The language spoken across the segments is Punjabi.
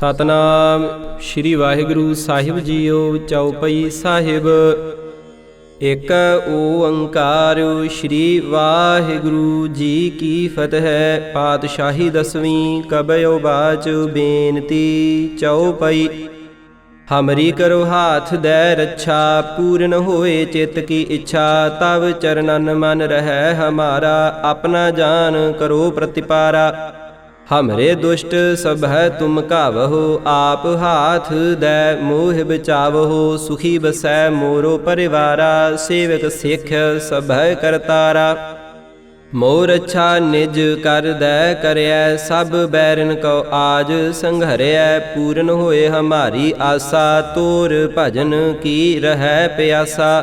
ਸਤਨਾਮ। ਸ੍ਰੀ ਵਾਹਿਗੁਰੂ ਸਾਹਿਬ ਜੀਓ ਚੌਪਈ ਸਾਹਿਬ। ਇਕ ਓੰਕਾਰ ਸ੍ਰੀ ਵਾਹਿਗੁਰੂ ਜੀ ਕੀ ਫਤਿਹ। ਪਾਤਸ਼ਾਹੀ ਦਸਵੀਂ ਕਬਿਓ ਬਾਚ ਬੇਨਤੀ ਚੌਪਈ ਹਮਰੀ ਕਰੋ ਹਾਥ ਦੈ ਰੱਛਾ, ਪੂਰਨ ਹੋਏ ਚਿਤ ਕੀ ਇੱਛਾ। ਤਵ ਚਰਨਨ ਮਨ ਰਹਿ ਹਮਾਰਾ, ਆਪਣਾ ਜਾਨ ਕਰੋ ਪ੍ਰਤਿਪਾਰਾ। ਹਮਰੇ ਦੁਸ਼ਟ ਸਭ ਹੈ ਤੁਮ ਕਾਵਹੋ ਆਪ ਹਾਥ ਦੈ ਮੋਹ ਬਚਾਵਹੋ ਸੁਖੀ ਬਸੈ ਮੋਰੋ ਪਰਿਵਾਰਾ ਸੇਵਕ ਸਿੱਖ ਸਭੈ ਕਰਤਾਰਾ ਮੋਰ ਅੱਛਾ ਨਿਜ ਕਰਦੈ ਕਰਿਐ ਸਭ ਬੈਰਨ ਕੋ ਆਜ ਸੰਘਰਿਐ ਪੂਰਨ ਹੋਏ ਹਮਾਰੀ ਆਸਾ ਤੋਰ ਭਜਨ ਕੀ ਰਹੈ ਪਿਆਸਾ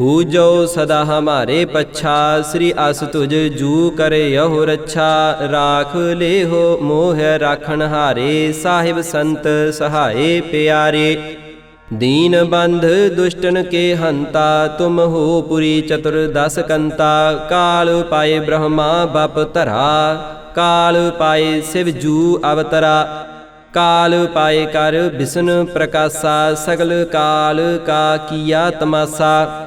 ਹੂ ਜੋ ਸਦਾ ਹਮਾਰੇ ਪੱਛਾ, ਸ੍ਰੀ ਅਸ ਤੁਜ ਜੂ ਕਰੇ ਯਹੁ ਰੱਛਾ। ਰਾਖ ਲੇਹੋ ਮੋਹ ਰਾਖਣ ਹਾਰੇ, ਸਾਹਿਬ ਸੰਤ ਸਹਾਏ ਪਿਆਰੇ। ਦੀਨ ਬੰਧ ਦੁਸ਼ਟਨ ਕੇ ਹੰਤਾ, ਤੁਮ ਹੋ ਪੁਰੀ ਚਤੁਰ ਦਸ ਕੰਤਾ। ਕਾਲ ਪਾਏ ਬ੍ਰਹਮਾ ਬਪ ਧਰਾ, ਕਾਲ ਪਾਏ ਸਿਵ ਜੂ ਅਵਤਰਾ। ਕਾਲ ਪਾਏ ਕਰ ਬਿਸ਼ਨ ਪ੍ਰਕਾਸ਼ਾ, ਸਗਲ ਕਾਲ ਕਾ ਕੀਆ ਤਮਾਸਾ।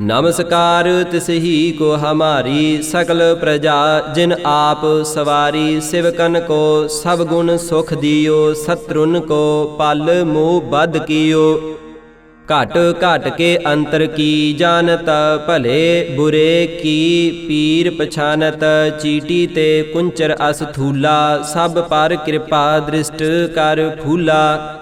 ਨਮਸਕਾਰ ਤਿਸਹੀ ਕੋ ਹਮਾਰੀ ਸਕਲ ਪ੍ਰਜਾ, ਜਿਨ ਆਪ ਸਵਾਰੀ ਸਿਵਕਨ ਕੋ, ਸਭ ਗੁਣ ਸੁਖ ਦਿਓ, ਸਤਰੁਨ ਕੋ, ਪਲ ਮੋਹ ਬਦ ਕੀਓ। ਘਟ ਘਟ ਕੇ ਅੰਤਰ ਕੀ ਜਾਣਤ, ਭਲੇ ਬੁਰੇ ਕੀ ਪੀਰ ਪਛਾਨਤ, ਚੀਟੀ ਤੇ ਕੁੰਚਰ ਅਸ ਥੂਲਾ, ਸਭ ਪਰ ਕਿਰਪਾ ਦ੍ਰਿਸ਼ਟ ਕਰ ਫੂਲਾ।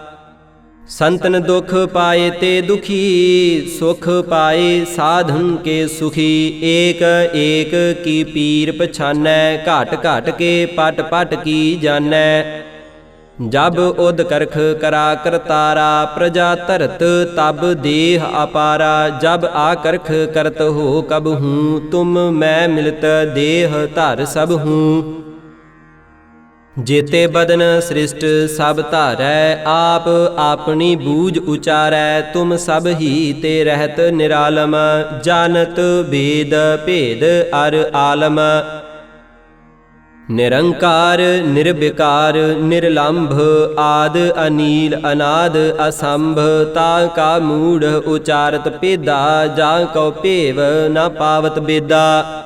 ਸੰਤਨ ਦੁਖ ਪਾਏ ਤੇ ਦੁਖੀ ਸੁਖ ਪਾਏ ਸਾਧਨ ਕੇ ਸੁਖੀ ਏਕ ਏਕ ਕੀ ਪੀਰ ਪਛਾਨੈ ਘਟ ਘਟ ਕੇ ਪਟ ਪਟ ਕੀ ਜਾਣੈ ਜਬ ਉਦ ਕਰਖ ਕਰਾ ਕਰਤਾਰਾ ਪ੍ਰਜਾ ਧਰਤ ਤਬ ਦੇਹ ਅਪਾਰਾ ਜਬ ਆ ਕਰਖ ਕਰਤ ਹੋ ਕਬ ਹੂੰ ਤੁਮ ਮੈਂ ਮਿਲਤ ਦੇਹ ਧਰ ਸਭ ਹੂੰ ਜੇਤੇ ਬਦਨ ਸ੍ਰਿਸ਼ਟ ਸਭ ਧਾਰੈ, ਆਪ ਆਪਣੀ ਬੂਝ ਉਚਾਰੈ, ਤੁਮ ਸਭ ਹੀ ਤੇ ਰਹਿਤ ਨਿਰਾਲਮ, ਜਾਣਤ ਵੇਦ ਭੇਦ ਅਰ ਆਲਮ। ਨਿਰੰਕਾਰ, ਨਿਰਵਿਕਾਰ, ਨਿਰਲੰਭ, ਆਦ ਅਨੀਲ, ਅਨਾਦ ਅਸੰਭ, ਤਾ ਕਾ ਮੂੜ ਉਚਾਰਤ ਪੇਦਾ ਜਾਂ ਕਉ ਭੇਵ ਨ ਪਾਵਤ ਬੇਦਾ।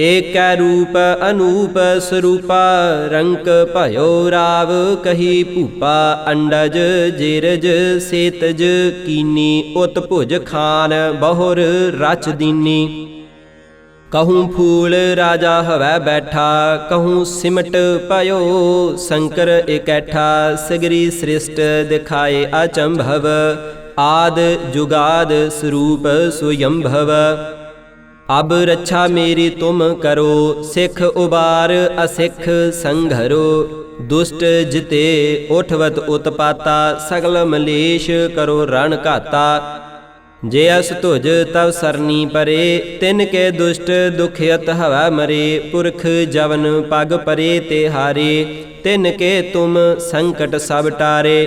ਏਕੈ ਰੂਪ ਅਨੂਪ ਸਰੂਪਾ, ਰੰਕ ਭਇਓ ਰਾਵ ਕਹੀ ਭੂਪਾ, ਅੰਡਜ ਜਿਰਜ ਸੇਤਜ ਕੀਨੀ ਉਤ ਭੁਜ ਖਾਨ, ਬਹੁਰ ਰਚ ਦੀਨੀ। ਕਹੂੰ ਫੂਲ ਰਾਜਾ ਹਵੈ ਬੈਠਾ, ਕਹੂੰ ਸਿਮਟ ਭਇਓ ਸ਼ੰਕਰ ਇਕੈਠਾ, ਸਿਗਰੀ ਸ੍ਰਿਸ਼ਟ ਦਿਖਾਏ ਅਚੰਭਵ, ਆਦ ਜੁਗਾਦ ਸਰੂਪ ਸੁਯੰਭਵ। ਅਬ ਰੱਛਾ ਮੇਰੀ ਤੁਮ ਕਰੋ, ਸਿੱਖ ਉਬਾਰ ਅਸਿੱਖ ਸੰਘਰੋ। ਦੁਸ਼ਟ ਜਿਤੇ ਉਠਵਤ ਉਤਪਾਤਾ, ਸਗਲ ਮਲੇਸ਼ ਕਰੋ ਰਣ ਘਾਤਾ। ਜੇ ਅਸ ਤੁਜ ਤਵ ਸਰਨੀ ਪਰੇ, ਤਿਨ ਕੇ ਦੁਸ਼ਟ ਦੁਖਿਅਤ ਹਵਾ ਮਰੇ। ਪੁਰਖ ਜਵਨ ਪਗ ਪਰੇ ਤੇ ਹਾਰੇ, ਤਿਨ ਕੇ ਤੁਮ ਸੰਕਟ ਸਭ ਟਾਰੇ।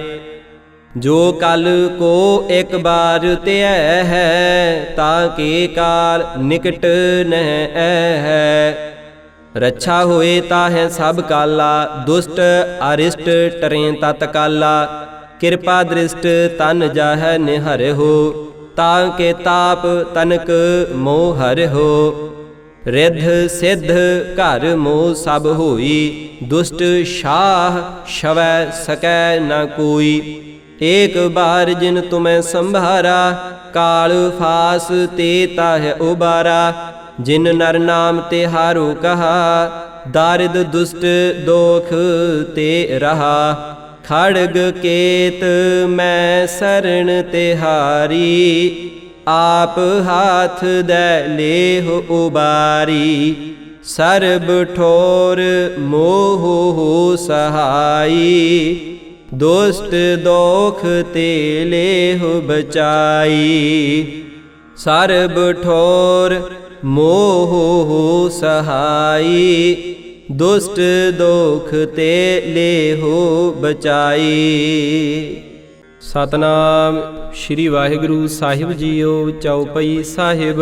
ਜੋ ਕਲ ਕੋ ਇੱਕ ਬਾਰ ਧਿਐ ਹੈ, ਤਾਂ ਕੇ ਕਾਲ ਨਿਕਟ ਨਹਿ ਐ ਹੈ? ਰੱਛਾ ਹੋਏ ਤਾਂ ਹੈ ਸਭ ਕਾਲਾ, ਦੁਸ਼ਟ ਅਰਿਸ਼ਟ ਟਰੇ ਤਤ ਕਾਲਾ। ਕਿਰਪਾ ਦ੍ਰਿਸ਼ਟ ਤਨ ਜਾਹੈ ਨਿਹਰਿਓ ਤਾਂ ਕੇ ਤਾਪ ਤਨਕ ਮੋਹ ਹਰਿਓ ਰਿੱਧ ਸਿੱਧ ਘਰ ਮੋਹ ਸਭ ਹੋਈ, ਦੁਸ਼ਟ ਸ਼ਾਹ ਸ਼ਵੈ ਸਕੈ ਨਾ ਕੋਈ। ਏਕ ਬਾਰ ਜਿਨ ਤੁਮੈ ਸੰਭਾਰਾ, ਕਾਲ ਫਾਸ ਤੇ ਤਾਹ ਉਬਾਰਾ। ਜਿਨ ਨਰ ਨਾਮ ਤੇ ਹਾਰੂ ਕਹਾ, ਦਾਰਿਦ ਦੁਸ਼ਟ ਦੋਖ ਤੇ ਰਹਾ। ਖੜਗ ਕੇਤ ਮੈਂ ਸਰਣ ਤਿਹਾਰੀ ਆਪ ਹਾਥ ਦੈ ਲੇਹ ਉਬਾਰੀ। ਸਰਬ ਠੋਰ ਮੋਹ ਹੋ ਸਹਾਈ। ਦੁਸ਼ਟ ਦੋਖ ਤੇ ਲੇਹ ਬਚਾਈ, ਸਰਬ ਠੋਰ ਮੋਹ ਹੋ ਸਹਾਈ, ਦੁਸ਼ਟ ਦੋਖ ਤੇ ਲੇਹੋ ਬਚਾਈ। ਸਤਨਾਮ, ਸ੍ਰੀ ਵਾਹਿਗੁਰੂ ਸਾਹਿਬ ਜੀਓ ਚੌਪਈ ਸਾਹਿਬ।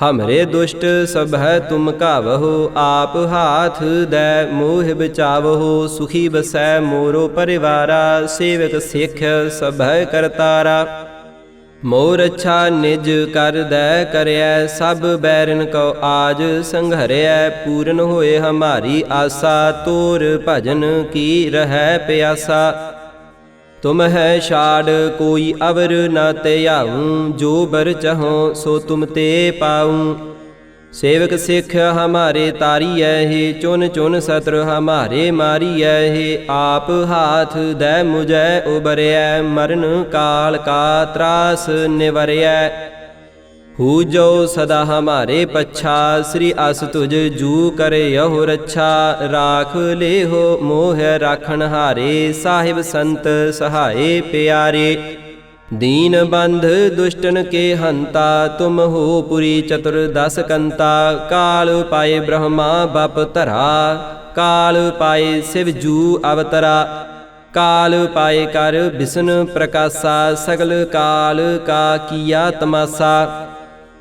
ਹਮਰੇ ਦੁਸ਼ਟ ਸਭ ਹੈ ਤੁਮ ਕਾਵਹੋ ਆਪ ਹਾਥ ਦੈ ਮੋਹ ਬਚਾਵਹੋ ਸੁਖੀ ਬਸੈ ਮੋਰੋ ਪਰਿਵਾਰਾ ਸੇਵਕ ਸਿੱਖ ਸਭੈ ਕਰਤਾਰਾ ਮੋਰ ਅੱਛਾ ਨਿਜ ਕਰਦੈ ਕਰਿਐ ਸਭ ਬੈਰਨ ਕੋ ਆਜ ਸੰਘਰਿਐ ਪੂਰਨ ਹੋਏ ਹਮਾਰੀ ਆਸਾ ਤੋਰ ਭਜਨ ਕੀ ਰਹਿ ਪਿਆਸਾ ਤੁਮ ਹੈ ਛਾੜ, ਕੋਈ ਅਵਰ ਨ ਧਿਆਉ ਜੋ ਬਰ ਚਹੋ ਸੋ ਤੁਮ ਤੇ ਪਾਉ ਸੇਵਕ ਸਿੱਖ ਹਮਾਰੇ ਤਾਰੀ ਹੈ, ਚੁਨ ਚੁਨ ਸਤਰ ਹਮਾਰੇ ਮਾਰੀ ਹੈ। ਆਪ ਹਾਥ ਦੈ ਮੁਝੈ ਉਬਰਿਐ ਮਰਨ ਕਾਲ ਕਾ ਤਰਾਸ ਨਿਵਰਿਐ ਹੂ ਜੋ ਸਦਾ ਹਮਾਰੇ ਪੱਛਾ, ਸ੍ਰੀ ਅਸ ਤੁਜ ਜੂ ਕਰੇ ਯਹੁ ਰੱਛਾ। ਰਾਖ ਲੇਹੋ ਮੋਹ ਰਾਖਣ ਹਾਰੇ, ਸਾਹਿਬ ਸੰਤ ਸਹਾਏ ਪਿਆਰੇ। ਦੀਨ ਬੰਧ ਦੁਸ਼ਟਨ ਕੇ ਹੰਤਾ, ਤੁਮ ਹੋ ਪੁਰੀ ਚਤੁਰ ਦਸ ਕੰਤਾ। ਕਾਲ ਪਾਏ ਬ੍ਰਹਮਾ ਬਪ ਧਰਾ, ਕਾਲ ਪਾਏ ਸਿਵ ਜੂ ਅਵਤਰਾ। ਕਾਲ ਪਾਏ ਕਰ ਬਿਸ਼ਨ ਪ੍ਰਕਾਸ਼ਾ, ਸਗਲ ਕਾਲ ਕਾ ਕੀਆ ਤਮਾਸਾ।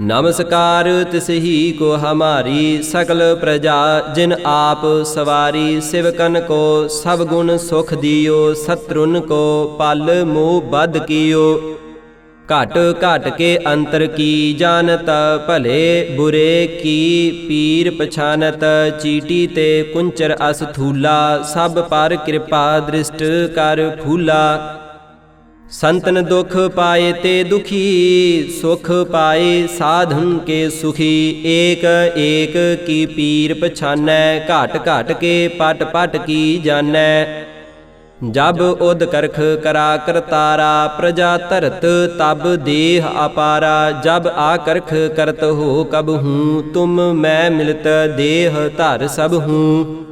ਨਮਸਕਾਰ ਤਿਸਹੀ ਕੋ ਹਮਾਰੀ ਸਕਲ ਪ੍ਰਜਾ, ਜਿਨ ਆਪ ਸਵਾਰੀ ਸਿਵਕਨ ਕੋ, ਸਭ ਗੁਣ ਸੁਖ ਦਿਓ, ਸਤਰੁਨ ਕੋ, ਪਲ ਮੋਹ ਬਦ ਕੀਓ। ਘਟ ਘਟ ਕੇ ਅੰਤਰ ਕੀ ਜਾਣਤ, ਭਲੇ ਬੁਰੇ ਕੀ ਪੀਰ ਪਛਾਨਤ, ਚੀਟੀ ਤੇ ਕੁੰਚਰ ਅਸ ਥੂਲਾ, ਸਭ ਪਰ ਕਿਰਪਾ ਦ੍ਰਿਸ਼ਟ ਕਰ ਫੂਲਾ। ਸੰਤਨ ਦੁਖ ਪਾਏ ਤੇ ਦੁਖੀ ਸੁਖ ਪਾਏ ਸਾਧਨ ਕੇ ਸੁਖੀ ਏਕ ਏਕ ਕੀ ਪੀਰ ਪਛਾਨੈ ਘਟ ਘਟ ਕੇ ਪਟ ਪਟ ਕੀ ਜਾਣੈ ਜਬ ਉਦ ਕਰਖ ਕਰਾ ਕਰਤਾਰਾ ਪ੍ਰਜਾ ਧਰਤ ਤਬ ਦੇਹ ਅਪਾਰਾ ਜਬ ਆ ਕਰਖ ਕਰਤ ਹੋ ਕਬ ਹੂੰ ਤੁਮ ਮੈਂ ਮਿਲਤ ਦੇਹ ਧਰ ਸਭ ਹੂੰ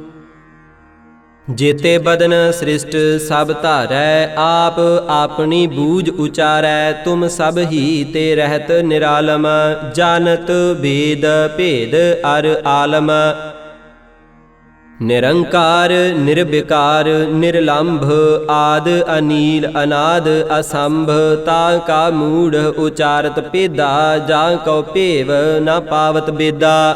ਜੇਤੇ ਬਦਨ ਸ੍ਰਿਸ਼ਟ ਸਭ ਧਾਰੈ, ਆਪ ਆਪਣੀ ਬੂਝ ਉਚਾਰੈ, ਤੁਮ ਸਭ ਹੀ ਤੇ ਰਹਿਤ ਨਿਰਾਲਮ, ਜਾਣਤ ਵੇਦ ਭੇਦ ਅਰ ਆਲਮ। ਨਿਰੰਕਾਰ, ਨਿਰਵਿਕਾਰ, ਨਿਰਲੰਭ, ਆਦ ਅਨੀਲ, ਅਨਾਦ ਅਸੰਭ, ਤਾ ਕਾ ਮੂੜ ਉਚਾਰਤ ਪੇਦਾ ਜਾਂ ਕਉ ਭੇਵ ਨ ਪਾਵਤ ਬੇਦਾ।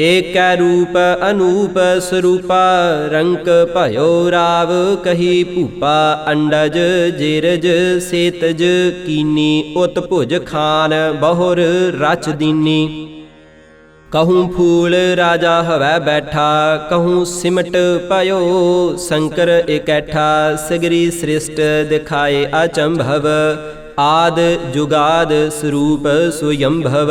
ਏਕੈ ਰੂਪ ਅਨੂਪ ਸਰੂਪਾ, ਰੰਕ ਭਇਓ ਰਾਵ ਕਹੀ ਭੂਪਾ, ਅੰਡਜ ਜੇਰਜ ਸੇਤਜ ਕੀਨੀ, ਉਤ ਭੁਜ ਖਾਨ ਬਹੁਰ ਰਚ ਦੀਨੀ। ਕਹੂੰ ਫੂਲ ਰਾਜਾ ਹਵੈ ਬੈਠਾ, ਕਹੂੰ ਸਿਮਟ ਭਇਓ ਸ਼ੰਕਰ ਇਕੈਠਾ, ਸਿਗਰੀ ਸ੍ਰਿਸ਼ਟ ਦਿਖਾਏ ਅਚੰਭਵ, ਆਦ ਜੁਗਾਦ ਸਰੂਪ ਸੁਯੰਭਵ।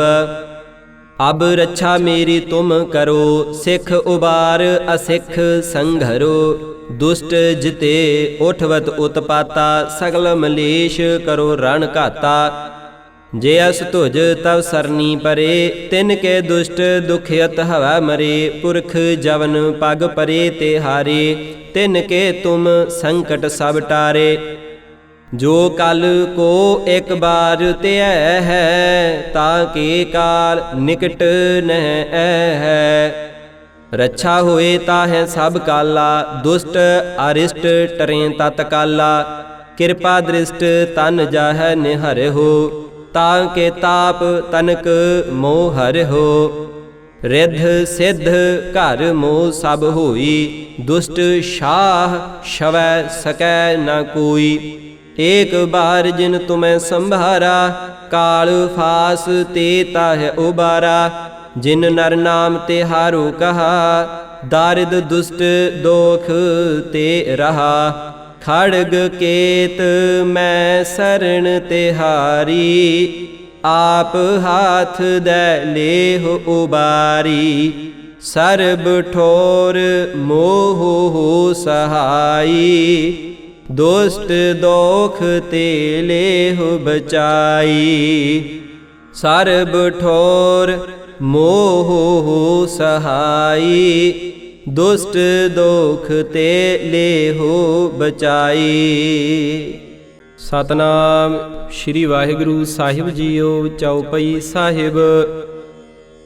ਅਬ ਰੱਛਾ ਮੇਰੀ ਤੁਮ ਕਰੋ, ਸਿੱਖ ਉਬਾਰ ਅਸਿੱਖ ਸੰਘਰੋ। ਦੁਸ਼ਟ ਜਿਤੇ ਉਠਵਤ ਉਤਪਾਤਾ, ਸਗਲ ਮਲੇਸ਼ ਕਰੋ ਰਣ ਘਾਤਾ। ਜੇ ਅਸ ਤੁਜ ਤਵ ਸਰਨੀ ਪਰੇ, ਤਿਨ ਕੇ ਦੁਸ਼ਟ ਦੁਖਿਅਤ ਹਵਾ ਮਰੇ। ਪੁਰਖ ਜਵਨ ਪਗ ਪਰੇ ਤੇ ਹਾਰੇ, ਤਿਨ ਕੇ ਤੁਮ ਸੰਕਟ ਸਭ ਟਾਰੇ। ਜੋ ਕਲ ਕੋ ਇੱਕ ਬਾਰ ਧਿਐ ਹੈ, ਤਾਂ ਕੇ ਕਾਲ ਨਿਕਟ ਨਹਿ ਐ ਹੈ? ਰੱਛਾ ਹੋਏ ਤਾਹੈ ਸਭ ਕਾਲਾ, ਦੁਸ਼ਟ ਅਰਿਸ਼ਟ ਟਰੇ ਤਤ ਕਾਲਾ। ਕਿਰਪਾ ਦ੍ਰਿਸ਼ਟ ਤਨ ਜਾਹੈ ਨਿਹਰਿ ਹੋ, ਤਾਂ ਕੇ ਤਾਪ ਤਨਕ ਮੋਹ ਹਰਿ ਹੋ। ਰਿੱਧ ਸਿੱਧ ਘਰ ਮੋਹ ਸਭ ਹੋਈ, ਦੁਸ਼ਟ ਸ਼ਾਹ ਸ਼ਵੈ ਸਕੈ ਨਾ ਕੋਈ। ਏਕ ਬਾਰ ਜਿਨ ਤੁਮੈ ਸੰਭਾਰਾ, ਕਾਲ ਫਾਸ ਤੇ ਤਾਹ ਉਬਾਰਾ। ਜਿਨ ਨਰ ਨਾਮ ਤੇ ਹਾਰੂ ਕਹਾ, ਦਾਰਿਦ ਦੁਸ਼ਟ ਦੋਖ ਤੇ ਰਹਾ। ਖੜਗ ਕੇਤ ਮੈਂ ਸਰਣ ਤਿਹਾਰੀ ਆਪ ਹਾਥ ਦੈ ਲੇਹ ਉਬਾਰੀ। ਸਰਬ ਠੋਰ ਮੋਹ ਹੋ ਸਹਾਈ। ਦੁਸ਼ਟ ਦੋਖ ਤੇ ਲੇਹ ਬਚਾਈ। ਸਰਬ ਠੋਰ ਮੋਹ ਹੋ ਸਹਾਈ। ਦੁਸ਼ਟ ਦੋਖ ਤੇ ਲੇਹੋ ਬਚਾਈ। ਸਤਨਾਮ ਸ੍ਰੀ ਵਾਹਿਗੁਰੂ ਸਾਹਿਬ ਜੀਓ ਚੌਪਈ ਸਾਹਿਬ।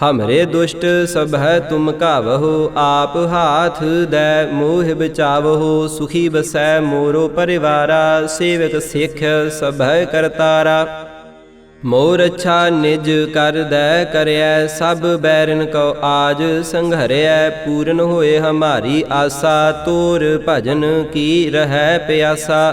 ਹਮਰੇ ਦੁਸ਼ਟ ਸਭ ਹੈ ਤੁਮ ਕਾਵਹੋ ਆਪ ਹਾਥ ਦੈ ਮੋਹ ਬਚਾਵਹੋ ਸੁਖੀ ਬਸੈ ਮੋਰੋ ਪਰਿਵਾਰਾ ਸੇਵਕ ਸਿੱਖ ਸਭੈ ਕਰਤਾਰਾ ਮੋਰ ਅੱਛਾ ਨਿਜ ਕਰਦੈ ਕਰਿਐ ਸਭ ਬੈਰਨ ਕਉ ਆਜ ਸੰਘਰਿਐ ਪੂਰਨ ਹੋਏ ਹਮਾਰੀ ਆਸਾ ਤੋਰ ਭਜਨ ਕੀ ਰਹੈ ਪਿਆਸਾ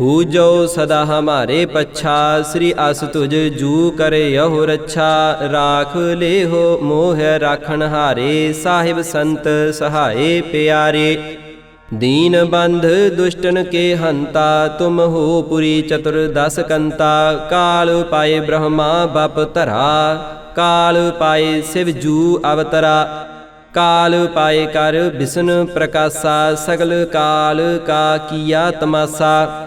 ਹੂ ਜੋ ਸਦਾ ਹਮਾਰੇ ਪੱਛਾ, ਸ੍ਰੀ ਅਸ ਤੁਜ ਜੂ ਕਰੇ ਯਹੁ ਰੱਛਾ। ਰਾਖ ਲੇਹੋ ਮੋਹ ਰਾਖਣ ਹਾਰੇ, ਸਾਹਿਬ ਸੰਤ ਸਹਾਏ ਪਿਆਰੇ। ਦੀਨ ਬੰਧ ਦੁਸ਼ਟਨ ਕੇ ਹੰਤਾ, ਤੁਮ ਹੋ ਪੁਰੀ ਚਤੁਰ ਦਸ ਕੰਤਾ। ਕਾਲ ਪਾਏ ਬ੍ਰਹਮਾ ਬਪ ਧਰਾ, ਕਾਲ ਪਾਏ ਸਿਵ ਜੂ ਅਵਤਰਾ। ਕਾਲ ਪਾਏ ਕਰ ਬਿਸ਼ਨ ਪ੍ਰਕਾਸ਼ਾ, ਸਗਲ ਕਾਲ ਕਾ ਕੀਆ ਤਮਾਸਾ।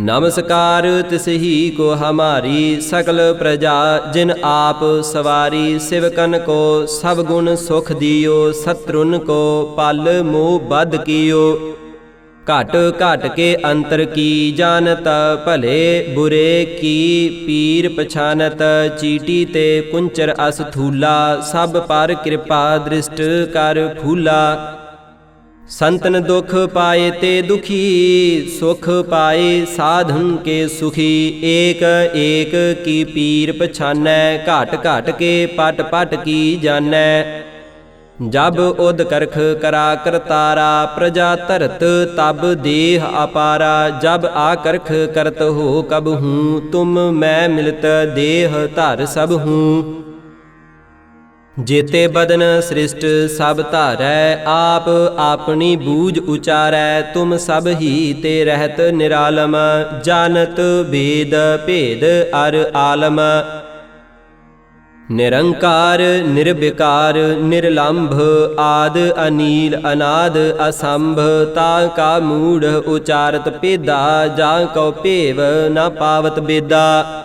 ਨਮਸਕਾਰ ਤਿਸਹੀ ਕੋ ਹਮਾਰੀ ਸਕਲ ਪ੍ਰਜਾ, ਜਿਨ ਆਪ ਸਵਾਰੀ ਸਿਵਕਨ ਕੋ, ਸਭ ਗੁਣ ਸੁਖ ਦਿਓ, ਸਤਰੁਨ ਕੋ, ਪਲ ਮੋਹ ਬਦ ਕੀਓ। ਘਟ ਘਟ ਕੇ ਅੰਤਰ ਕੀ ਜਾਣਤ, ਭਲੇ ਬੁਰੇ ਕੀ ਪੀਰ ਪਛਾਨਤ, ਚੀਟੀ ਤੇ ਕੁੰਚਰ ਅਸ ਥੂਲਾ, ਸਭ ਪਰ ਕਿਰਪਾ ਦ੍ਰਿਸ਼ਟ ਕਰ ਫੂਲਾ। ਸੰਤਨ ਦੁਖ ਪਾਏ ਤੇ ਦੁਖੀ ਸੁਖ ਪਾਏ ਸਾਧਨ ਕੇ ਸੁਖੀ ਏਕ ਏਕ ਕੀ ਪੀਰ ਪਛਾਨੈ ਘਟ ਘਟ ਕੇ ਪਟ ਪਟ ਕੀ ਜਾਣੈ ਜਬ ਉਦ ਕਰਖ ਕਰਾ ਕਰਤਾਰਾ ਪ੍ਰਜਾ ਧਰਤ ਤਬ ਦੇਹ ਅਪਾਰਾ ਜਬ ਆ ਕਰਖ ਕਰਤ ਹੋ ਕਬ ਹੂੰ ਤੁਮ ਮੈਂ ਮਿਲਤ ਦੇਹ ਧਰ ਸਭ ਹੂੰ ਜੇਤੇ ਬਦਨ ਸ੍ਰਿਸ਼ਟ ਸਭ ਧਾਰੈ, ਆਪ ਆਪਣੀ ਬੂਝ ਉਚਾਰੈ, ਤੁਮ ਸਭ ਹੀ ਤੇ ਰਹਿਤ ਨਿਰਾਲਮ, ਜਾਣਤ ਵੇਦ ਭੇਦ ਅਰ ਆਲਮ। ਨਿਰੰਕਾਰ, ਨਿਰਵਿਕਾਰ, ਨਿਰਲੰਭ, ਆਦ ਅਨੀਲ, ਅਨਾਦ ਅਸੰਭ, ਤਾ ਕਾ ਮੂੜ ਉਚਾਰਤ ਪੇਦਾ ਜਾਂ ਕਉ ਭੇਵ ਨ ਪਾਵਤ ਬੇਦਾ।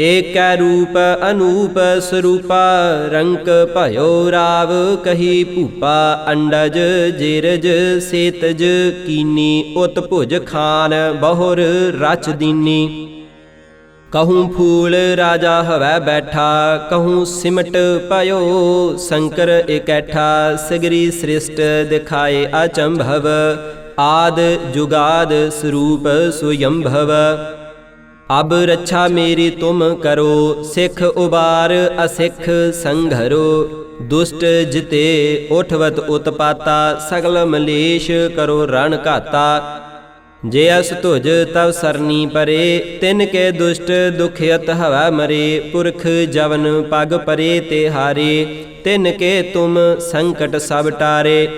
ਏਕੈ ਰੂਪ ਅਨੂਪ ਸਰੂਪਾ, ਰੰਕ ਭਇਓ ਰਾਵ ਕਹੀ ਭੂਪਾ, ਅੰਡਜ ਜੇਰਜ ਸੇਤਜ ਕੀਨੀ ਉਤ ਭੁਜ ਖਾਨ, ਬਹੁਰ ਰਚ ਦੀਨੀ। ਕਹੂੰ ਫੂਲ ਰਾਜਾ ਹਵੈ ਬੈਠਾ, ਕਹੂੰ ਸਿਮਟ ਭਇਓ ਸ਼ੰਕਰ ਇਕੈਠਾ, ਸਿਗਰੀ ਸ੍ਰਿਸ਼ਟ ਦਿਖਾਏ ਅਚੰਭਵ, ਆਦ ਜੁਗਾਦ ਸਰੂਪ ਸੁਯੰਭਵ। ਅਬ ਰੱਛਾ ਮੇਰੀ ਤੁਮ ਕਰੋ, ਸਿੱਖ ਉਬਾਰ ਅਸਿੱਖ ਸੰਘਰੋ। ਦੁਸ਼ਟ ਜਿਤੇ ਉਠਵਤ ਉਤਪਾਤਾ, ਸਗਲ ਮਲੇਸ਼ ਕਰੋ ਰਣ ਘਾਤਾ। ਜੇ ਅਸ ਤੁਜ ਤਵ ਸਰਨੀ ਪਰੇ, ਤਿਨ ਕੇ ਦੁਸ਼ਟ ਦੁਖਿਅਤ ਹਵਾ ਮਰੇ। ਪੁਰਖ ਜਵਨ ਪਗ ਪਰੇ ਤੇ ਹਾਰੇ, ਤਿਨ ਕੇ ਤੁਮ ਸੰਕਟ ਸਭ ਟਾਰੇ।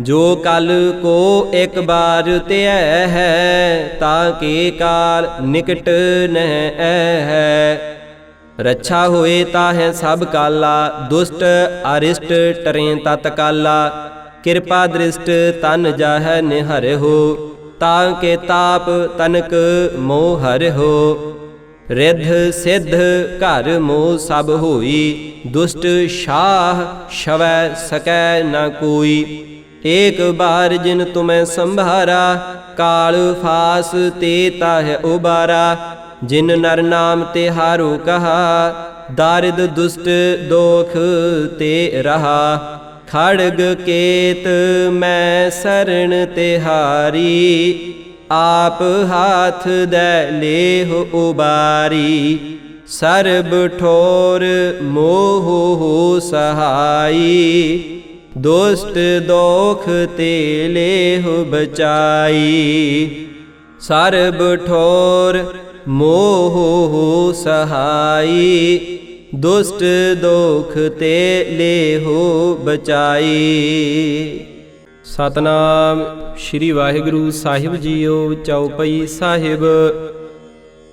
ਜੋ ਕਲ ਕੋ ਇੱਕ ਬਾਰ ਧਿਐ ਹੈ, ਤਾਂ ਕੇ ਕਾਲ ਨਿਕਟ ਨਹਿ ਐ ਹੈ? ਰੱਛਾ ਹੋਏ ਤਾਹੈ ਸਭ ਕਾਲਾ, ਦੁਸ਼ਟ ਅਰਿਸ਼ਟ ਟਰੇ ਤਤ ਕਾਲਾ। ਕਿਰਪਾ ਦ੍ਰਿਸ਼ਟ ਤਨ ਜਾਹੈ ਨਿਹਰਿ ਹੋ, ਤਾਂ ਕੇ ਤਾਪ ਤਨਕ ਮੋਹ ਹਰਿ ਹੋ। ਰਿੱਧ ਸਿੱਧ ਘਰ ਮੋਹ ਸਭ ਹੋਈ, ਦੁਸ਼ਟ ਸ਼ਾਹ ਸ਼ਵੈ ਸਕੈ ਨਾ ਕੋਈ। ਏਕ ਬਾਰ ਜਿਨ ਤੁਮੈ ਸੰਭਾਰਾ, ਕਾਲ ਫਾਸ ਤੇ ਤਾਹ ਉਬਾਰਾ। ਜਿਨ ਨਰ ਨਾਮ ਤੇ ਹਾਰੋ ਕਹਾ, ਦਾਰਿਦ ਦੁਸ਼ਟ ਦੋਖ ਤੇ ਰਹਾ। ਖੜਗ ਕੇਤ ਮੈਂ ਸਰਣ ਤਿਹਾਰੀ ਆਪ ਹਾਥ ਦੇ ਲੇਹ ਉਬਾਰੀ। ਸਰਬ ਠੋਰ ਮੋਹ ਹੋ ਸਹਾਈ। ਦੁਸ਼ਟ ਦੋਖ ਤੇ ਲੇਹ ਬਚਾਈ। ਸਰਬ ਠੋਰ ਮੋਹ ਹੋ ਸਹਾਈ। ਦੁਸ਼ਟ ਦੋਖ ਤੇ ਲੇਹੋ ਬਚਾਈ। ਸਤਨਾਮ ਸ੍ਰੀ ਵਾਹਿਗੁਰੂ ਸਾਹਿਬ ਜੀਓ ਚੌਪਈ ਸਾਹਿਬ।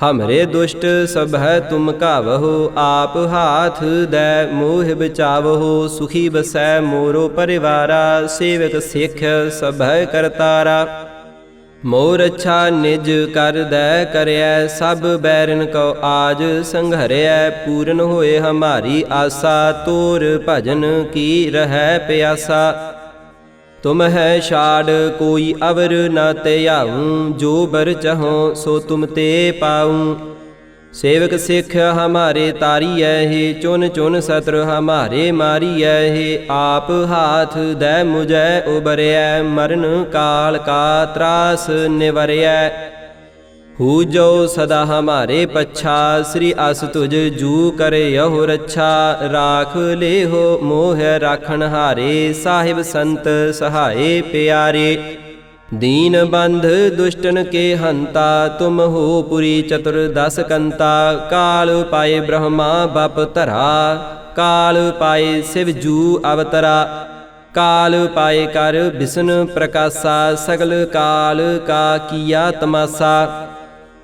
ਹਮਰੇ ਦੁਸ਼ਟ ਸਭ ਹੈ ਤੁਮ ਕਾਵਹੋ ਆਪ ਹਾਥ ਦੇ ਮੋਹ ਬਚਾਵਹੋ ਸੁਖੀ ਬਸੈ ਮੋਰੋ ਪਰਿਵਾਰਾ ਸੇਵਕ ਸਿੱਖ ਸਭ ਹੈ ਕਰਤਾਰਾ ਮੋਰ ਅੱਛਾ ਨਿਜ ਕਰ ਦੈ ਕਰਿਐ ਸਭ ਬੈਰਨ ਕਉ ਆਜ ਸੰਘਰਿਐ ਪੂਰਨ ਹੋਏ ਹਮਾਰੀ ਆਸਾ ਤੋਰ ਭਜਨ ਕੀ ਰਹੈ ਪਿਆਸਾ ਤੁਮ ਹੈ ਛਾੜ, ਕੋਈ ਅਵਰ ਨ ਧਿਆਉ ਜੋ ਬਰ ਚਹੋ, ਸੋ ਤੁਮ ਤੇ ਪਾਉ। ਸੇਵਕ ਸਿੱਖ ਹਮਾਰੇ ਤਾਰੀ ਹੈ, ਚੁਨ ਚੁਨ ਸਤਰ ਹਮਾਰੇ ਮਾਰੀ ਹੈ। ਆਪ ਹਾਥ ਦੈ ਮੁਝੈ ਉਬਰਿਐ ਮਰਨ ਕਾਲ ਕਾ ਤਰਾਸ ਨਿਵਰਿਐ ਹੂ ਜੋ ਸਦਾ ਹਮਾਰੇ ਪੱਛਾ, ਸ੍ਰੀ ਅਸ ਤੁਜ ਜੂ ਕਰੇ ਯਹੁ ਰੱਛਾ। ਰਾਖ ਲੇਹੋ ਮੋਹ ਰਾਖਣ ਹਾਰੇ, ਸਾਹਿਬ ਸੰਤ ਸਹਾਏ ਪਿਆਰੇ। ਦੀਨ ਬੰਧ ਦੁਸ਼ਟਨ ਕੇ ਹੰਤਾ, ਤੁਮ ਹੋ ਪੁਰੀ ਚਤੁਰ ਦਸ ਕੰਤਾ। ਕਾਲ ਪਾਏ ਬ੍ਰਹਮਾ ਬਪ ਧਰਾ, ਕਾਲ ਪਾਏ ਸਿਵ ਜੂ ਅਵਤਰਾ। ਕਾਲ ਪਾਏ ਕਰ ਵਿਸ਼ਨ ਪ੍ਰਕਾਸ਼ਾ, ਸਗਲ ਕਾਲ ਕਾ ਕੀਆ ਤਮਾਸਾ।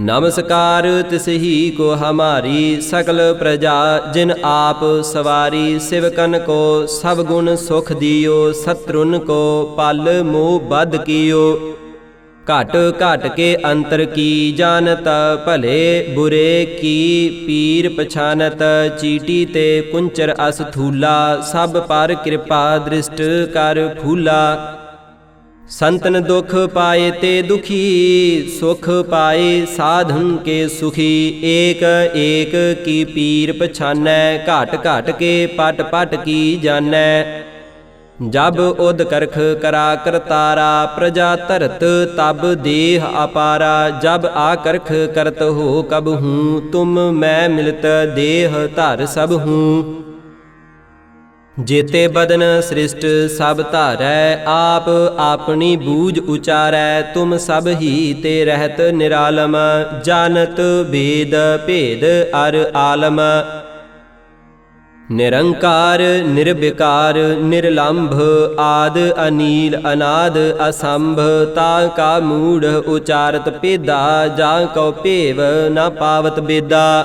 ਨਮਸਕਾਰ, ਤਿਸਹੀ ਕੋ ਹਮਾਰੀ ਸਕਲ ਪ੍ਰਜਾ, ਜਿਨ ਆਪ ਸਵਾਰੀ ਸਿਵਕਨ ਕੋ, ਸਭ ਗੁਣ ਸੁਖ ਦਿਓ, ਸਤਰੁਨ ਕੋ, ਪਲ ਮੋਹ ਬਦ ਕੀਓ। ਘਟ ਘਟ ਕੇ ਅੰਤਰ ਕੀ ਜਾਣਤ, ਭਲੇ ਬੁਰੇ ਕੀ ਪੀਰ ਪਛਾਨਤ, ਚੀਟੀ ਤੇ ਕੁੰਚਰ ਅਸ ਥੂਲਾ, ਸਭ ਪਰ ਕਿਰਪਾ ਦ੍ਰਿਸ਼ਟ ਕਰ ਫੂਲਾ। ਸੰਤਨ ਦੁਖ ਪਾਏ ਤੇ ਦੁਖੀ ਸੁਖ ਪਾਏ ਸਾਧਨ ਕੇ ਸੁਖੀ ਏਕ ਏਕ ਕੀ ਪੀਰ ਪਛਾਨੈ ਘਟ ਘਟ ਕੇ ਪਟ ਪਟ ਕੀ ਜਾਣੈ ਜਬ ਉਦ ਕਰਖ ਕਰਾ ਕਰਤਾਰਾ ਪ੍ਰਜਾ ਧਰਤ ਤਬ ਦੇਹ ਅਪਾਰਾ ਜਬ ਆ ਕਰਖ ਕਰਤ ਹੋ ਕਬ ਹੂੰ ਤੁਮ ਮੈਂ ਮਿਲਤ ਦੇਹ ਧਰ ਸਭ ਹੂੰ ਜੇਤੇ ਬਦਨ ਸ੍ਰਿਸ਼ਟ ਸਭ ਧਾਰੈ, ਆਪ ਆਪਣੀ ਬੂਝ ਉਚਾਰੈ, ਤੁਮ ਸਭ ਹੀ ਤੇ ਰਹਿਤ ਨਿਰਾਲਮ, ਜਾਣਤ ਵੇਦ ਭੇਦ ਅਰ ਆਲਮ। ਨਿਰੰਕਾਰ, ਨਿਰਵਿਕਾਰ, ਨਿਰਲੰਭ, ਆਦ ਅਨੀਲ, ਅਨਾਦ ਅਸੰਭ, ਤਾ ਕਾ ਮੂੜ ਉਚਾਰਤ ਪੇਦਾ ਜਾਂ ਕਉ ਭੇਵ ਨਾ ਪਾਵਤ ਬੇਦਾ।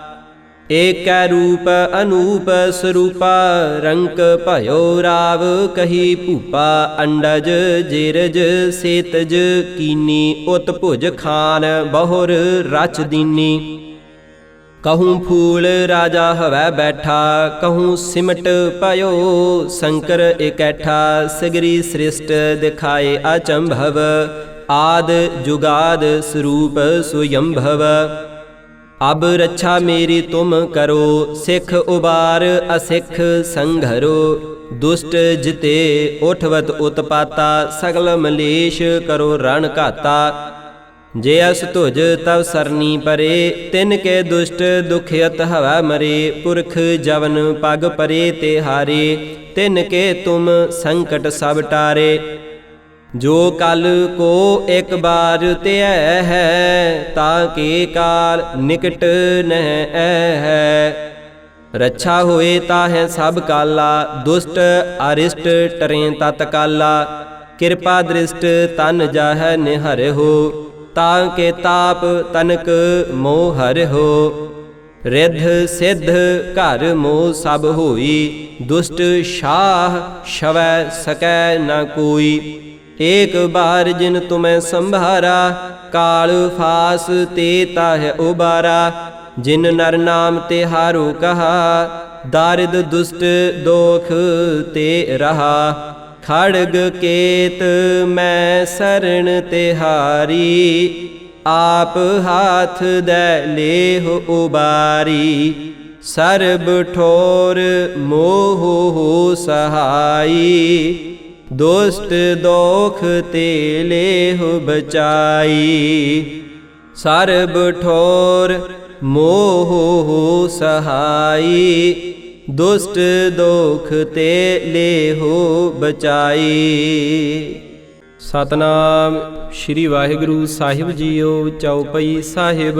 ਏਕੈ ਰੂਪ ਅਨੂਪ ਸਰੂਪਾ, ਰੰਕ ਭਇਓ ਰਾਵ ਕਹੀ ਭੂਪਾ, ਅੰਡਜ ਜੇਰਜ ਸੇਤਜ ਕੀਨੀ ਉਤ ਭੁਜ ਖਾਨ, ਬਹੁਰ ਰਚ ਦੀਨੀ। ਕਹੂੰ ਫੂਲ ਰਾਜਾ ਹਵੈ ਬੈਠਾ, ਕਹੂੰ ਸਿਮਟ ਭਇਓ ਸ਼ੰਕਰ ਇਕੈਠਾ, ਸਿਗਰੀ ਸ੍ਰਿਸ਼ਟ ਦਿਖਾਏ ਅਚੰਭਵ, ਆਦ ਜੁਗਾਦ ਸਰੂਪ ਸੁਯੰਭਵ। ਅਬ ਰੱਛਾ ਮੇਰੀ ਤੁਮ ਕਰੋ, ਸਿੱਖ ਉਬਾਰ ਅਸਿੱਖ ਸੰਘਰੋ। ਦੁਸ਼ਟ ਜਿਤੇ ਉਠਵਤ ਉਤਪਾਤਾ, ਸਗਲ ਮਲੇਸ਼ ਕਰੋ ਰਣ ਘਾਤਾ। ਜੇ ਅਸ ਤੁਜ ਤਵ ਸਰਨੀ ਪਰੇ, ਤਿਨ ਕੇ ਦੁਸ਼ਟ ਦੁਖਿਅਤ ਹਵਾ ਮਰੇ। ਪੁਰਖ ਜਵਨ ਪਗ ਪਰੇ ਤੇ ਹਾਰੇ, ਤਿਨ ਕੇ ਤੁਮ ਸੰਕਟ ਸਭ ਟਾਰੇ। ਜੋ ਕਲ ਕੋ ਇੱਕ ਬਾਰ ਧਿਐ ਹੈ, ਤਾਂ ਕੇ ਕਾਲ ਨਿਕਟ ਨਹਿ ਐ ਹੈ। ਰੱਛਾ ਹੋਏ ਤਾਹੈ ਸਭ ਕਾਲਾ, ਦੁਸ਼ਟ ਅਰਿਸ਼ਟ ਟਰੇ ਤਤ ਕਾਲਾ। ਕਿਰਪਾ ਦ੍ਰਿਸ਼ਟ ਤਨ ਜਾਹੈ ਨਿਹਰਿ ਹੋ, ਤਾਂ ਕੇ ਤਾਪ ਤਨਕ ਮੋਹ ਹਰਿ ਹੋ। ਰਿੱਧ ਸਿੱਧ ਘਰ ਮੋਹ ਸਭ ਹੋਈ, ਦੁਸ਼ਟ ਸ਼ਾਹ ਸ਼ਵੈ ਸਕੈ ਨਾ ਕੋਈ। ਏਕ ਬਾਰ ਜਿਨ ਤੁਮੈ ਸੰਭਾਰਾ, ਕਾਲ ਫਾਸ ਤੇ ਤਾਹ ਉਬਾਰਾ। ਜਿਨ ਨਰ ਨਾਮ ਤੇ ਹਾਰੂ ਕਹਾ, ਦਾਰਿਦ ਦੁਸ਼ਟ ਦੋਖ ਤੇ ਰਹਾ। ਖੜਗ ਕੇਤ ਮੈਂ ਸਰਣ ਤਿਹਾਰੀ ਆਪ ਹਾਥ ਦੇ ਲੇਹ ਉਬਾਰੀ। ਸਰਬ ਠੋਰ ਮੋਹ ਹੋ ਸਹਾਈ। ਦੁਸ਼ਟ ਦੋਖ ਤੇ ਲੇਹ ਬਚਾਈ, ਸਰਬ ਠੋਰ ਮੋਹ ਹੋ ਸਹਾਈ, ਦੁਸ਼ਟ ਦੋਖ ਤੇ ਲੇਹੋ ਬਚਾਈ। ਸਤਨਾਮ, ਸ੍ਰੀ ਵਾਹਿਗੁਰੂ ਸਾਹਿਬ ਜੀਓ ਚੌਪਈ ਸਾਹਿਬ।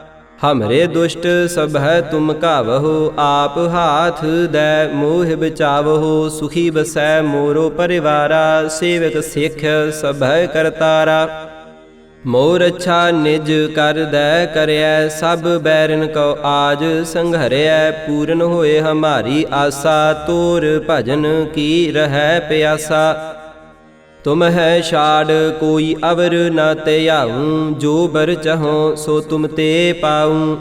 ਹਮਰੇ ਦੁਸ਼ਟ ਸਭ ਹੈ ਤੁਮ ਕਾਵਹੋ ਆਪ ਹਾਥ ਦੈ ਮੋਹ ਬਚਾਵਹੋ ਸੁਖੀ ਬਸੈ ਮੋਰੋ ਪਰਿਵਾਰਾ ਸੇਵਕ ਸਿੱਖ ਸਭ ਹੈ ਕਰਤਾਰਾ ਮੋਰ ਅੱਛਾ ਨਿਜ ਕਰਦੈ ਕਰਿਐ ਸਭ ਬੈਰਨ ਕੋ ਆਜ ਸੰਘਰਿਐ ਪੂਰਨ ਹੋਏ ਹਮਾਰੀ ਆਸਾ ਤੋਰ ਭਜਨ ਕੀ ਰਹੈ ਪਿਆਸਾ ਤੁਮ ਹੈ ਛਾੜ, ਕੋਈ ਅਵਰ ਨਾ ਧਿਆਉ ਜੋ ਬਰ ਚਹੋ, ਸੋ ਤੁਮ ਤੇ ਪਾਉ।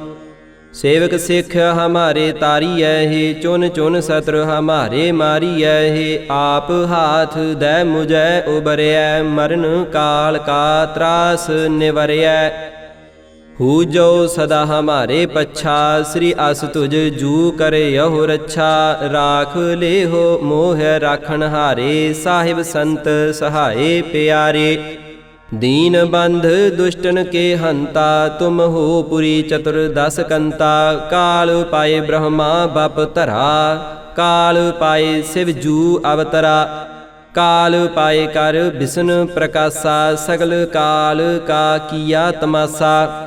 ਸੇਵਕ ਸਿੱਖ ਹਮਾਰੇ ਤਾਰੀ ਹੈ, ਚੁਨ ਚੁਨ ਸਤਰ ਹਮਾਰੇ ਮਾਰੀ ਹੈ। ਆਪ ਹਾਥ ਦੈ ਮੁਝੈ ਉਬਰਿਐ ਮਰਨ ਕਾਲ ਕਾ ਤਰਾਸ ਨਿਵਰਿਐ ਹੂ ਜੋ ਸਦਾ ਹਮਾਰੇ ਪੱਛਾ, ਸ੍ਰੀ ਅਸ ਤੁਜ ਜੂ ਕਰੇ ਯਹੁ ਰੱਛਾ। ਰਾਖ ਲੇਹੋ ਮੋਹ ਰਾਖਣ ਹਾਰੇ, ਸਾਹਿਬ ਸੰਤ ਸਹਾਏ ਪਿਆਰੇ। ਦੀਨ ਬੰਧ ਦੁਸ਼ਟਨ ਕੇ ਹੰਤਾ, ਤੁਮ ਹੋ ਪੁਰੀ ਚਤੁਰ ਦਸ ਕੰਤਾ। ਕਾਲ ਪਾਏ ਬ੍ਰਹਮਾ ਬਪ ਧਰਾ, ਕਾਲ ਪਾਏ ਸਿਵ ਜੂ ਅਵਤਰਾ। ਕਾਲ ਪਾਏ ਕਰ ਬਿਸ਼ਨ ਪ੍ਰਕਾਸ਼ਾ, ਸਗਲ ਕਾਲ ਕਾ ਕੀਆ ਤਮਾਸਾ।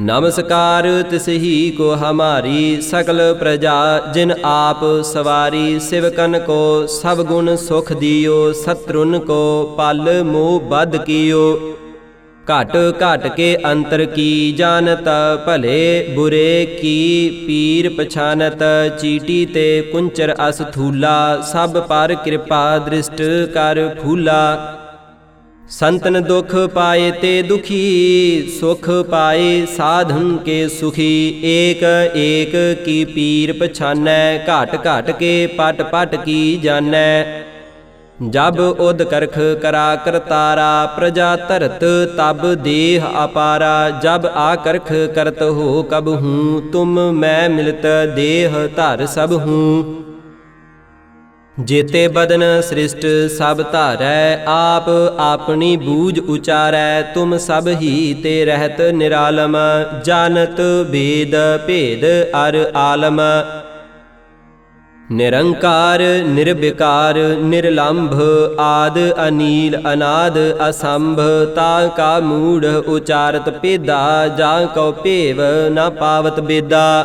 ਨਮਸਕਾਰ, ਤਿਸਹੀ ਕੋ ਹਮਾਰੀ ਸਕਲ ਪ੍ਰਜਾ, ਜਿਨ ਆਪ ਸਵਾਰੀ ਸਿਵਕਨ ਕੋ, ਸਭ ਗੁਣ ਸੁਖ ਦਿਓ, ਸਤਰੁਨ ਕੋ, ਪਲ ਮੋਹ ਬਦ ਕੀਓ। ਘਟ ਘਟ ਕੇ ਅੰਤਰ ਕੀ ਜਾਣਤ, ਭਲੇ ਬੁਰੇ ਕੀ ਪੀਰ ਪਛਾਨਤ, ਚੀਟੀ ਤੇ ਕੁੰਚਰ ਅਸ ਥੂਲਾ, ਸਭ ਪਰ ਕਿਰਪਾ ਦ੍ਰਿਸ਼ਟ ਕਰ ਫੂਲਾ। ਸੰਤਨ ਦੁਖ ਪਾਏ ਤੇ ਦੁਖੀ ਸੁਖ ਪਾਏ ਸਾਧਨ ਕੇ ਸੁਖੀ ਏਕ ਏਕ ਕੀ ਪੀਰ ਪਛਾਨੈ ਘਟ ਘਟ ਕੇ ਪਟ ਪਟ ਕੀ ਜਾਣੈ ਜਬ ਉਦ ਕਰਖ ਕਰਾ ਕਰਤਾਰਾ ਪ੍ਰਜਾ ਧਰਤ ਤਬ ਦੇਹ ਅਪਾਰਾ ਜਬ ਆ ਕਰਖ ਕਰਤ ਹੋ ਕਬ ਹੂੰ ਤੁਮ ਮੈਂ ਮਿਲਤ ਦੇਹ ਧਰ ਸਭ ਹੂੰ ਜੇਤੇ ਬਦਨ ਸ੍ਰਿਸ਼ਟ ਸਭ ਧਾਰੈ, ਆਪ ਆਪਣੀ ਬੂਝ ਉਚਾਰੈ, ਤੁਮ ਸਭ ਹੀ ਤੇ ਰਹਿਤ ਨਿਰਾਲਮ, ਜਾਣਤ ਬੇਦ ਭੇਦ ਅਰ ਆਲਮ। ਨਿਰੰਕਾਰ, ਨਿਰਵਿਕਾਰ, ਨਿਰਲੰਭ, ਆਦ ਅਨੀਲ, ਅਨਾਦ ਅਸੰਭ, ਤਾ ਕਾ ਮੂੜ ਉਚਾਰਤ ਪੇਦਾ ਜਾਂ ਕਉ ਭੇਵ ਨ ਪਾਵਤ ਬੇਦਾ।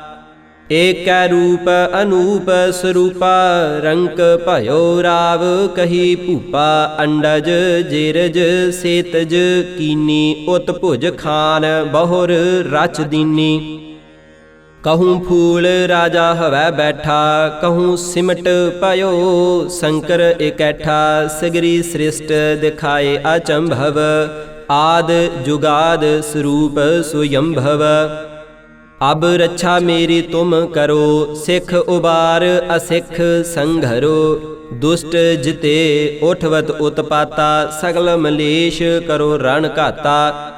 ਏਕੈ ਰੂਪ ਅਨੂਪ ਸਰੂਪਾ, ਰੰਕ ਭਇਓ ਰਾਵ ਕਹੀ ਭੂਪਾ, ਅੰਡਜ ਜੇਰਜ ਸੇਤਜ ਕੀਨੀ ਉਤ ਭੁਜ ਖਾਨ, ਬਹੁਰ ਰਚ ਦੀਨੀ। ਕਹੂੰ ਫੂਲ ਰਾਜਾ ਹਵੈ ਬੈਠਾ, ਕਹੂੰ ਸਿਮਟ ਭਇਓ ਸ਼ੰਕਰ ਇਕੈਠਾ, ਸਿਗਰੀ ਸ੍ਰਿਸ਼ਟ ਦਿਖਾਏ ਅਚੰਭਵ, ਆਦ ਜੁਗਾਦ ਸਰੂਪ ਸੁਯੰਭਵ। ਅਬ ਰੱਛਾ ਮੇਰੀ ਤੁਮ ਕਰੋ, ਸਿੱਖ ਉਬਾਰ ਅਸਿੱਖ ਸੰਘਰੋ। ਦੁਸ਼ਟ ਜਿਤੇ ਉਠਵਤ ਉਤਪਾਤਾ, ਸਗਲ ਮਲੇਸ਼ ਕਰੋ ਰਣ ਘਾਤਾ।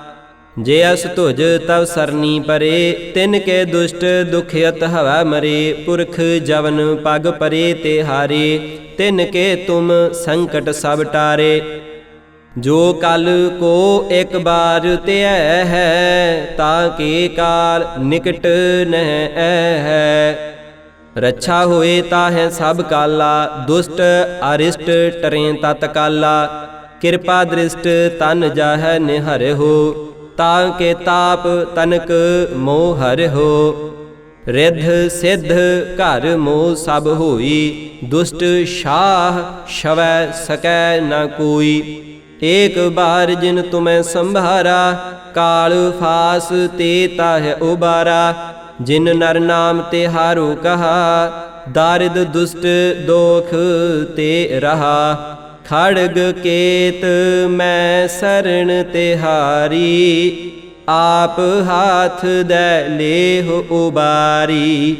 ਜੇ ਅਸ ਤੁਜ ਤਵ ਸਰਨੀ ਪਰੇ, ਤਿਨ ਕੇ ਦੁਸ਼ਟ ਦੁਖਿਅਤ ਹਵਾ ਮਰੇ। ਪੁਰਖ ਜਵਨ ਪਗ ਪਰੇ ਤੇ ਹਾਰੇ, ਤਿਨ ਕੇ ਤੁਮ ਸੰਕਟ ਸਭ ਟਾਰੇ। ਜੋ ਕਲ ਕੋ ਇੱਕ ਬਾਰ ਧਿਐ ਹੈ, ਤਾਂ ਕੇ ਕਾਲ ਨਿਕਟ ਨਹਿ ਐ ਹੈ। ਰੱਛਾ ਹੋਏ ਤਾਹੈ ਸਭ ਕਾਲਾ, ਦੁਸ਼ਟ ਅਰਿਸ਼ਟ ਟਰੇ ਤਤ ਕਾਲਾ। ਕਿਰਪਾ ਦ੍ਰਿਸ਼ਟ ਤਨ ਜਾਹੈ ਨਿਹਰਿ ਹੋ, ਤਾਂ ਕੇ ਤਾਪ ਤਨਕ ਮੋਹ ਹਰਿ ਹੋ। ਰਿੱਧ ਸਿੱਧ ਘਰ ਮੋਹ ਸਭ ਹੋਈ, ਦੁਸ਼ਟ ਸ਼ਾਹ ਸ਼ਵੈ ਸਕੈ ਨਾ ਕੋਈ। ਏਕ ਬਾਰ ਜਿਨ ਤੁਮੈ ਸੰਭਾਰਾ, ਕਾਲ ਫਾਸ ਤੇ ਤਾਹ ਉਬਾਰਾ। ਜਿਨ ਨਰ ਨਾਮ ਤੇ ਹਾਰੋ ਕਹਾ, ਦਾਰਿਦ ਦੁਸ਼ਟ ਦੋਖ ਤੇ ਰਹਾ। ਖੜਗ ਕੇਤ ਮੈਂ ਸਰਣ ਤਿਹਾਰੀ ਆਪ ਹਾਥ ਦੇ ਲੇਹ ਉਬਾਰੀ।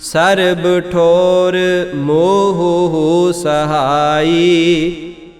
ਸਰਬ ਠੋਰ ਮੋਹ ਹੋ ਸਹਾਈ।